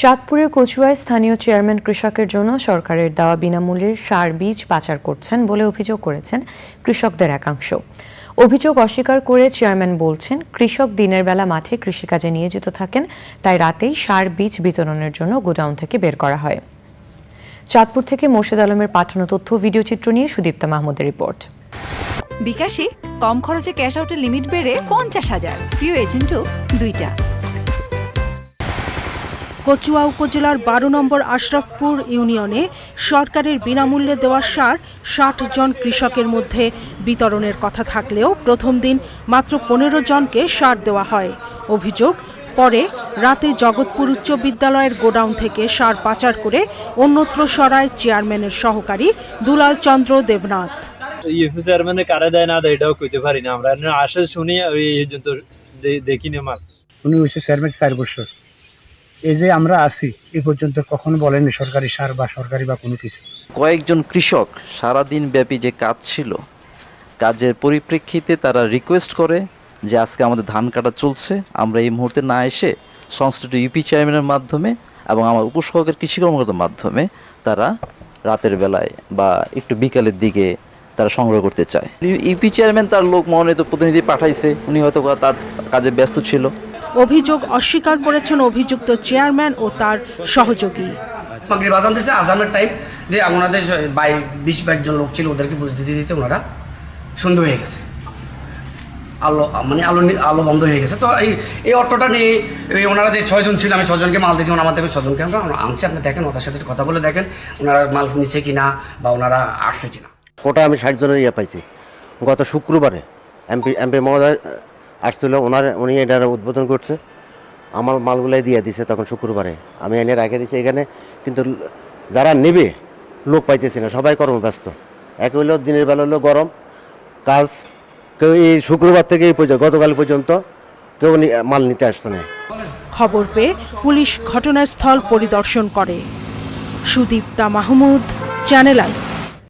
চাঁদপুরের কচুয়ায় স্থানীয় চেয়ারম্যান কৃষকের জন্য সরকারের দেওয়া বিনামূল্যের সার বীজ পাচার করছেন বলে অভিযোগ করেছেন কৃষকদের একাংশ। অভিযোগ অস্বীকার করে চেয়ারম্যান বলছেন, কৃষক দিনের বেলা মাঠে কৃষিকাজে নিয়োজিত থাকেন, তাই রাতেই সার বীজ বিতরণের জন্য গোডাউন থেকে বের করা হয়। চাঁদপুর থেকে মোর্শেদ আলমের পাঠানো তথ্য ও ভিডিওচিত্র নিয়ে সুদীপ্তা মাহমুদের রিপোর্ট। বিকাশে কম খরচে ক্যাশ আউটের লিমিট বেড়ে পঞ্চাশ হাজার। প্রিয় এজেন্টও দুইটা। কচুয়া উপজেলার বারো নম্বর আশরাফপুর ইউনিয়নে সরকারের বিনামূল্যে দেওয়া সার ষাট জন কৃষকের মধ্যে বিতরণের কথা থাকলেও প্রথম দিন মাত্র পনেরো জনকে সার দেওয়া হয়। অভিযোগ পরে রাতে জগৎপুর উচ্চ বিদ্যালয়ের গোডাউন থেকে সার পাচার করে অন্যত্র সরায় চেয়ারম্যানের সহকারী দুলাল চন্দ্র দেবনাথ। ইউপি চেয়ারম্যানে কারে দেয় না দেয় এটাও কইতে পারি না আমরা। এমনি আসে শুনি ওই এই পর্যন্ত দেখি না মাল উনি হয়েছে চেয়ারম্যান চার বছর। এই যে আমরা আছি এই পর্যন্ত কখনো বলেনি সরকারি সার বা সরকারি বা কোনো কিছু। কয়েকজন কৃষক সারাদিন ব্যাপী যে কাজ ছিল, কাজের পরিপ্রেক্ষিতে তারা রিকোয়েস্ট করে যে আজকে আমাদের ধান কাটা চলছে, আমরা এই মুহূর্তে না এসে সংশ্লিষ্ট ইউপি চেয়ারম্যানের মাধ্যমে এবং আমার উপসহকারী কৃষি কর্মকর্তার মাধ্যমে তারা রাতের বেলায় বা একটু বিকালের দিকে তারা সংগ্রহ করতে চায়। ইউপি চেয়ারম্যান তার লোক মনোনীত প্রতিনিধি পাঠাইছে, উনি হয়তো তার কাজে ব্যস্ত ছিল। অভিযোগ অস্বীকার করেছেন অভিযুক্ত চেয়ারম্যান ও তার সহযোগী। মাগরিব আজান দিয়েছে আজানের টাইম দিয়ে ওনাদের বাই বিশ বাইশ জন লোক ছিল ওদেরকে বুঝতে দিতে দিতে ওনারা সন্ধ্যা হয়ে গেছে। আলো মানে আলো নি- আলো বন্ধ হয়ে গেছে। তো এই এই অটোটা নিয়ে এই ওনারা যে ছয়জন ছিল আমি ছজনকে মাল দিয়েছি ওনার থেকে ছজনকে আমরা আমরা আনছি। আপনি দেখেন ওদের সাথে কথা বলে দেখেন ওনারা মাল নিচ্ছে কিনা বা ওনারা আসছে কিনা। কোটা আমি ষাট জনের ইয়ে পাইছি। গত শুক্রবারে এমপি এমপি মহোদয় আসছিল, ওনার, উনি এটার উদ্বোধন করছে। আমার মালগুলাই দিয়ে দিছে তখন শুক্রবারে। আমি এনে রেখে দিছি এখানে, কিন্তু যারা নেবে, লোক পাইতেছি না, সবাই কর্মব্যস্ত। এক হইল, দিনের বেলা হলো গরম, কাজ, কেউ এই শুক্রবার থেকে এই পর্যন্ত, গতকাল পর্যন্ত কেউ মাল নিতে আসতো না। খবর পেয়ে পুলিশ ঘটনাস্থল পরিদর্শন করে। Sudipta Mahmud, channel I.